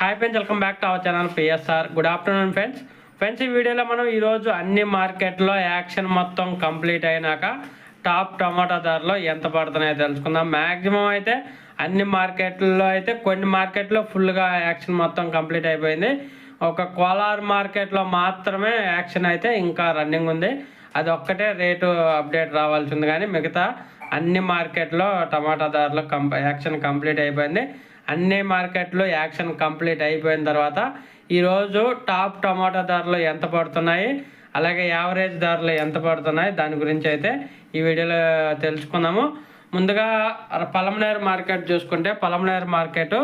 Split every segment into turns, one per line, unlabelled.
Hi friends welcome back to our channel PSR good afternoon friends friends ఈ వీడియోలో మనం ఈరోజు అన్ని మార్కెట్లో యాక్షన్ మొత్తం కంప్లీట్ అయినాక టాప్ టమాటా ధరలు ఎంత పడుతున్నాయో తెలుసుకుందాం. మ్యాక్సిమం అయితే అన్ని మార్కెట్లలో అయితే కొన్ని మార్కెట్లో ఫుల్గా యాక్షన్ మొత్తం కంప్లీట్ అయిపోయింది. ఒక కోలార్ మార్కెట్లో మాత్రమే యాక్షన్ అయితే ఇంకా రన్నింగ్ ఉంది. అది ఒక్కటే రేటు అప్డేట్ రావాల్సి ఉంది. కానీ మిగతా అన్ని మార్కెట్లో టమాటా ధరలు యాక్షన్ కంప్లీట్ అయిపోయింది. అన్ని మార్కెట్లు యాక్షన్ కంప్లీట్ అయిపోయిన తర్వాత ఈరోజు టాప్ టమాటా ధరలు ఎంత పడుతున్నాయి అలాగే యావరేజ్ ధరలు ఎంత పడుతున్నాయి దాని గురించి అయితే ఈ వీడియోలో తెలుసుకుందాము. ముందుగా పలమనేరు మార్కెట్ చూసుకుంటే పలమనేరు మార్కెట్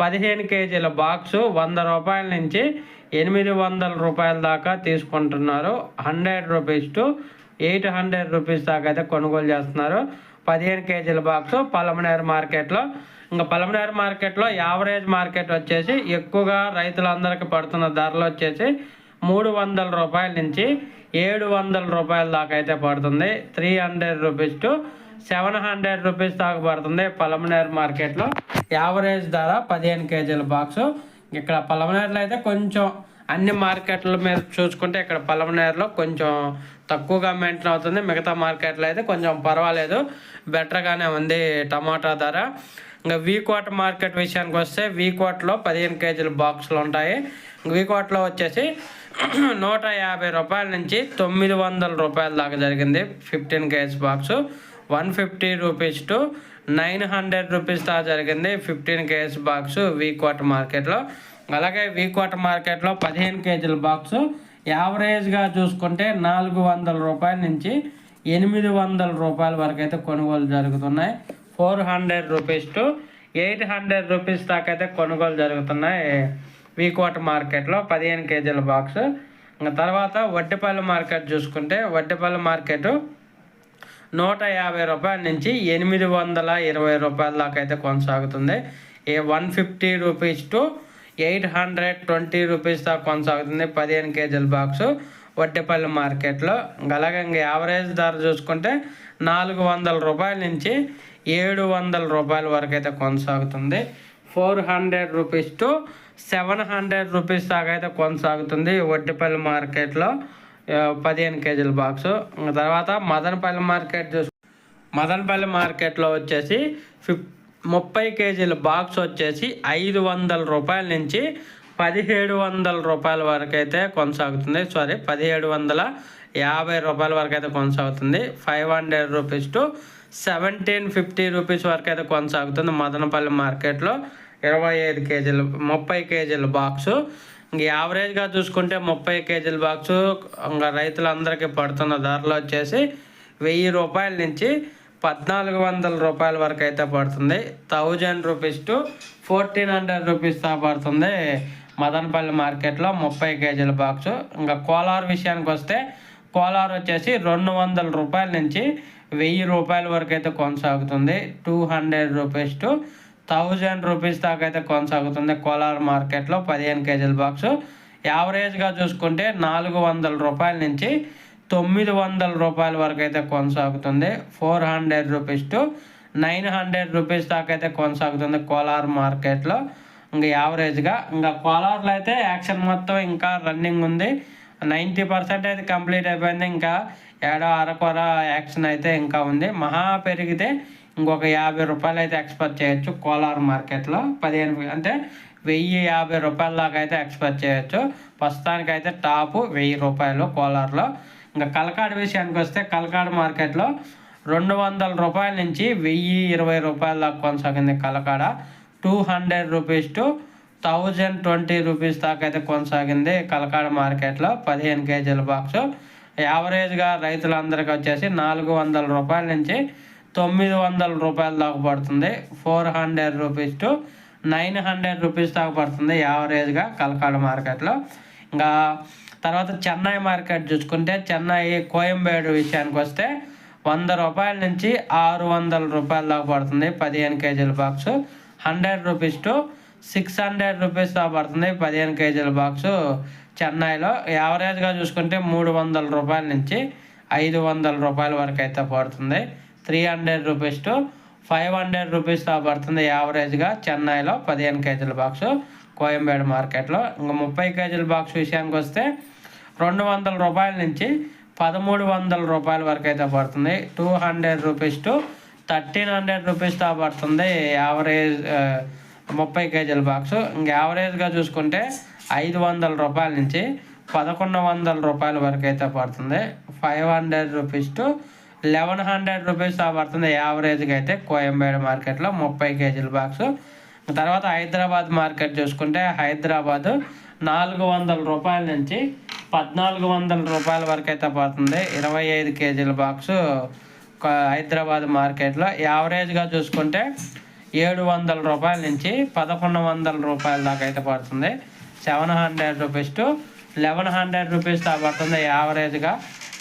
పదిహేను కేజీల బాక్సు వంద రూపాయల నుంచి ఎనిమిది వందల రూపాయల దాకా తీసుకుంటున్నారు. Hundred rupees to eight hundred rupees దాకా అయితే కొనుగోలు చేస్తున్నారు. పదిహేను కేజీల బాక్సు పలమనేరు మార్కెట్లో ఇంకా పలమనేరు మార్కెట్లో యావరేజ్ మార్కెట్ వచ్చేసి ఎక్కువగా రైతులందరికీ పడుతున్న ధరలు వచ్చేసి మూడు వందల రూపాయల నుంచి ఏడు వందల రూపాయల దాకా అయితే పడుతుంది. Three hundred rupees to seven hundred rupees దాకా పడుతుంది పలమనేరు మార్కెట్లో. యావరేజ్ ధర పదిహేను కేజీల బాక్సు. ఇక్కడ పలమనేరులో అయితే కొంచెం అన్ని మార్కెట్ల మీద చూసుకుంటే ఇక్కడ పలమనేరులో కొంచెం తక్కువగా మెయింటైన్ అవుతుంది. మిగతా మార్కెట్లో అయితే కొంచెం పర్వాలేదు. బెటర్గానే ఉంది టమాటా ధర. ఇంకా వీకోట్ మార్కెట్ విషయానికి వస్తే వీకోట్లో పదిహేను కేజీల బాక్సులు ఉంటాయి. వీకోట్లో వచ్చేసి నూట యాభై రూపాయల నుంచి తొమ్మిది వందల రూపాయల దాకా జరిగింది. Fifteen kg box one fifty rupees to nine hundred rupees దాకా జరిగింది ఫిఫ్టీన్ కేజీ బాక్స్ వీకోట్ మార్కెట్లో అలాగే వీ వీకోట్ మార్కెట్లో పదిహేను కేజీల బాక్సు యావరేజ్గా చూసుకుంటే నాలుగు వందల రూపాయల నుంచి ఎనిమిది వందల రూపాయల వరకు అయితే కొనుగోలు జరుగుతున్నాయి. Four hundred rupees to eight hundred rupees దాకా అయితే కొనుగోలు జరుగుతున్నాయి వీకోట మార్కెట్లో పదిహేను కేజీల బాక్స్. ఇంకా తర్వాత వడ్డిపల్లి మార్కెట్ చూసుకుంటే వడ్డిపల్లి మార్కెట్ నూట యాభై రూపాయల నుంచి ఎనిమిది వందల ఇరవై రూపాయల దాకా అయితే కొనసాగుతుంది. A one fifty rupees to eight hundred twenty rupees దాకా కొనసాగుతుంది పదిహేను కేజీల బాక్సు. వడ్డేపల్లి మార్కెట్లో గలగంగ ఇంకా యావరేజ్ ధర చూసుకుంటే నాలుగు వందల రూపాయల నుంచి ఏడు వందల రూపాయల వరకు అయితే కొనసాగుతుంది. Four hundred rupees to seven hundred rupees దాకా అయితే కొనసాగుతుంది వడ్డేపల్లి మార్కెట్లో. పదిహేను కేజీల బాక్స్. తర్వాత మదనపల్లి మార్కెట్ చూసు మదనపల్లి మార్కెట్లో వచ్చేసి ఫిఫ్ ముప్పై కేజీల బాక్స్ వచ్చేసి ఐదు వందల రూపాయల నుంచి పదిహేడు వందల రూపాయల వరకు అయితే కొనసాగుతుంది. సారీ పదిహేడు వందల యాభై రూపాయల వరకు అయితే కొనసాగుతుంది. Five hundred rupees to seventeen fifty rupees వరకు అయితే కొనసాగుతుంది. మదనపల్లి మార్కెట్లో ఇరవై ఐదు కేజీలు ముప్పై కేజీల బాక్సు ఇంక యావరేజ్గా చూసుకుంటే ముప్పై కేజీల బాక్సు ఇంకా రైతులందరికీ పడుతున్న ధరలు వచ్చేసి వెయ్యి రూపాయల నుంచి పద్నాలుగు వందల రూపాయల వరకు అయితే పడుతుంది. Thousand rupees to fourteen hundred rupees దా పడుతుంది. మదనపల్లి మార్కెట్లో ముప్పై కేజీల బాక్సు. ఇంకా కోలార్ విషయానికి వస్తే కోలార్ వచ్చేసి రెండు వందల రూపాయల నుంచి వెయ్యి రూపాయల వరకు అయితే కొనసాగుతుంది. Two hundred rupees to thousand rupees దాకా అయితే కొనసాగుతుంది కోలార్ మార్కెట్లో పదిహేను కేజీల బాక్సు. యావరేజ్గా చూసుకుంటే నాలుగు వందల రూపాయల నుంచి తొమ్మిది వందల రూపాయల వరకు అయితే కొనసాగుతుంది. Four hundred rupees to nine hundred rupees దాకా అయితే కొనసాగుతుంది కోలార్ మార్కెట్లో. ఇంకా యావరేజ్గా. ఇంకా కోలార్లో అయితే యాక్షన్ మొత్తం ఇంకా రన్నింగ్ ఉంది. నైంటీ పర్సెంట్ అయితే కంప్లీట్ అయిపోయింది. ఇంకా ఏడో అరకొర యాక్షన్ అయితే ఇంకా ఉంది. మహా పెరిగితే ఇంకొక యాభై రూపాయలు అయితే ఎక్స్పెక్ట్ చేయొచ్చు కోలార్ మార్కెట్లో. పదిహేను అంటే వెయ్యి యాభై రూపాయల దాకా అయితే ఎక్స్పెక్ట్ చేయొచ్చు. ప్రస్తుతానికి అయితే టాపు వెయ్యి రూపాయలు కోలార్లో. ఇంకా కలకాడ విషయానికి వస్తే కలకాడ మార్కెట్లో రెండు వందల రూపాయల నుంచి వెయ్యి ఇరవై రూపాయల దాకా కొనసాగింది Kalakada. Two hundred rupees to thousand twenty rupees దాకా అయితే కొనసాగింది కలకాడ మార్కెట్లో పదిహేను కేజీల బాక్స్ యావరేజ్గా రైతులందరికీ వచ్చేసి నాలుగు వందల రూపాయల నుంచి తొమ్మిది వందల రూపాయల దాకా పడుతుంది. Four hundred rupees to nine hundred rupees దాకా పడుతుంది యావరేజ్గా కలకాడ మార్కెట్లో. ఇంకా తర్వాత చెన్నై మార్కెట్ చూసుకుంటే చెన్నై కోయంబేడు విషయానికి వస్తే వంద రూపాయల నుంచి ఆరు వందల రూపాయల దాకా పడుతుంది పదిహేను కేజీల box hundred rupees to six hundred rupees పడుతుంది. పదిహేను కేజీల బాక్సు చెన్నైలో. యావరేజ్గా చూసుకుంటే మూడు వందల రూపాయల నుంచి ఐదు వందల రూపాయల వరకు అయితే పడుతుంది. Three hundred rupees to five hundred రూపీస్తో పడుతుంది యావరేజ్గా చెన్నైలో పదిహేను కేజీల బాక్సు కోయంబేడు మార్కెట్లో. ఇంకా ముప్పై కేజీల బాక్స్ విషయానికి వస్తే రెండు వందల రూపాయల నుంచి పదమూడు వందల రూపాయల వరకు అయితే పడుతుంది. Two hundred rupees to thirteen hundred రూపీస్తో పడుతుంది యావరేజ్ ముప్పై కేజీల బాక్సు. ఇంకా యావరేజ్గా చూసుకుంటే ఐదు వందల రూపాయల నుంచి పదకొండు వందల రూపాయల వరకు అయితే పడుతుంది. Five hundred rupees to eleven hundred rupees పడుతుంది యావరేజ్గా అయితే కోయంబేడు మార్కెట్లో ముప్పై కేజీల బాక్సు. తర్వాత హైదరాబాద్ మార్కెట్ చూసుకుంటే హైదరాబాద్ నాలుగు వందల రూపాయల నుంచి పద్నాలుగు వందల రూపాయల వరకు అయితే పడుతుంది. ఇరవై ఐదు కేజీల బాక్సు. హైదరాబాద్ మార్కెట్లో యావరేజ్గా చూసుకుంటే ఏడు వందల రూపాయల నుంచి పదకొండు వందల రూపాయల దాకా అయితే పడుతుంది. Seven hundred rupees to eleven hundred rupees దాకా పడుతుంది యావరేజ్గా.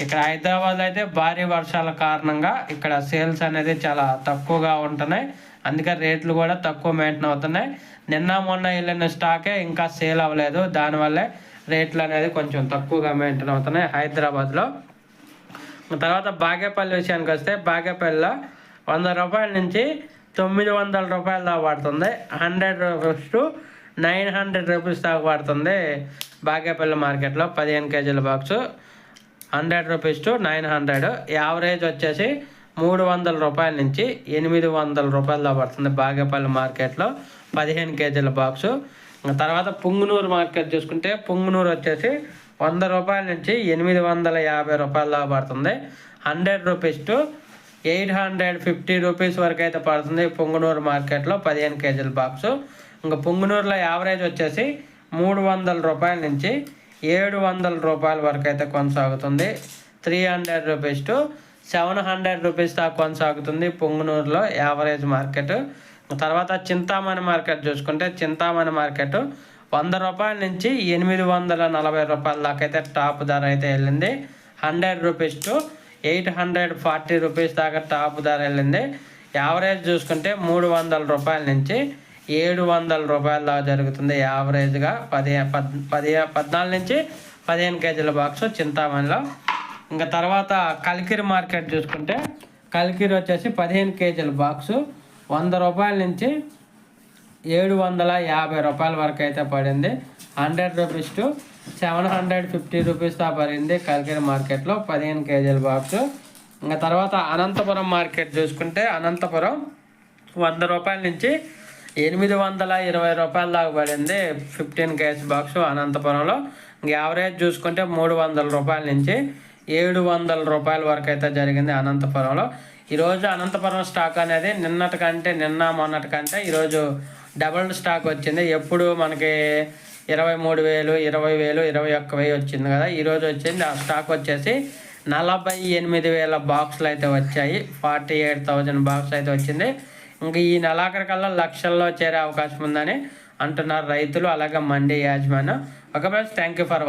ఇక్కడ హైదరాబాద్ అయితే భారీ వర్షాల కారణంగా ఇక్కడ సేల్స్ అనేది చాలా తక్కువగా ఉంటున్నాయి. అందుకే రేట్లు కూడా తక్కువ మెయింటైన్ అవుతున్నాయి. నిన్న మొన్న వెళ్ళిన స్టాకే ఇంకా సేల్ అవ్వలేదు. దానివల్లే రేట్లు అనేది కొంచెం తక్కువగా మెయింటైన్ అవుతున్నాయి హైదరాబాద్లో. తర్వాత బాగేపల్లి విషయానికి వస్తే బాగేపల్లిలో వంద రూపాయల నుంచి తొమ్మిది వందల రూపాయల దాకా పడుతుంది. Hundred rupees to nine hundred rupees దాకా పడుతుంది బాగేపల్లి మార్కెట్లో పదిహేను కేజీల box. Hundred rupees to nine hundred. Average వచ్చేసి మూడు వందల రూపాయల నుంచి ఎనిమిది వందల రూపాయల దాకా పడుతుంది బాగేపల్లి మార్కెట్లో పదిహేను కేజీల బాక్సు. తర్వాత పుంగునూరు మార్కెట్ చూసుకుంటే పుంగునూరు వచ్చేసి వంద రూపాయల నుంచి ఎనిమిది వందల యాభై రూపాయల దాకా పడుతుంది. Hundred rupees to eight hundred fifty rupees వరకు అయితే పడుతుంది పొంగునూరు మార్కెట్లో పదిహేను కేజీల బాక్సు. ఇంకా పొంగునూరులో యావరేజ్ వచ్చేసి మూడు వందల రూపాయల నుంచి ఏడు వందల రూపాయల వరకు అయితే కొనసాగుతుంది. Three hundred rupees to seven hundred rupees దాకా కొనసాగుతుంది పొంగునూరులో యావరేజ్ మార్కెట్. తర్వాత చింతామణి మార్కెట్ చూసుకుంటే చింతామణి మార్కెట్ వంద రూపాయల నుంచి ఎనిమిది వందల నలభై రూపాయల దాకా అయితే టాప్ ధర అయితే వెళ్ళింది. Hundred rupees to eight hundred forty rupees దాకా టాప్ ధర వెళ్ళింది. యావరేజ్ చూసుకుంటే మూడు వందల రూపాయల నుంచి ఏడు వందల రూపాయల దాకా జరుగుతుంది యావరేజ్గా. పది పద్ పది పద్నాలుగు నుంచి పదిహేను కేజీల బాక్స్ చింతామణిలో. ఇంకా తర్వాత కలికిరి మార్కెట్ చూసుకుంటే కలికిరి వచ్చేసి పదిహేను కేజీల బాక్సు వంద రూపాయల నుంచి ఏడు వందల యాభై రూపాయల వరకు అయితే పడింది. Hundred rupees to seven hundred fifty rupees దా పడింది కలికిరి మార్కెట్లో పదిహేను కేజీల బాక్స్. ఇంకా తర్వాత అనంతపురం మార్కెట్ చూసుకుంటే అనంతపురం వంద రూపాయల నుంచి ఎనిమిది వందల ఇరవై రూపాయల దాకా పడింది ఫిఫ్టీన్ కేజీ బాక్స్ అనంతపురంలో. ఇంక యావరేజ్ చూసుకుంటే మూడు వందల రూపాయల నుంచి ఏడు వందల రూపాయల వరకు అయితే జరిగింది అనంతపురంలో. ఈరోజు అనంతపురం స్టాక్ అనేది నిన్నటికంటే నిన్న మొన్నటికంటే ఈరోజు డబుల్ స్టాక్ వచ్చింది. ఎప్పుడు మనకి ఇరవై మూడు వేలు ఇరవై వేలు ఇరవై ఒక్క వెయ్యి వచ్చింది కదా. ఈరోజు వచ్చింది. ఆ స్టాక్ వచ్చేసి నలభై ఎనిమిది వేల బాక్సులు అయితే వచ్చాయి. ఫార్టీ ఎయిట్ థౌజండ్ బాక్స్ అయితే వచ్చింది. ఇంకా ఈ నెలాఖరికల్లా లక్షల్లో చేరే అవకాశం ఉందని అంటున్నారు రైతులు అలాగే మండీ యాజమాన్యం. ఒక థ్యాంక్ యూ ఫర్ వాచింగ్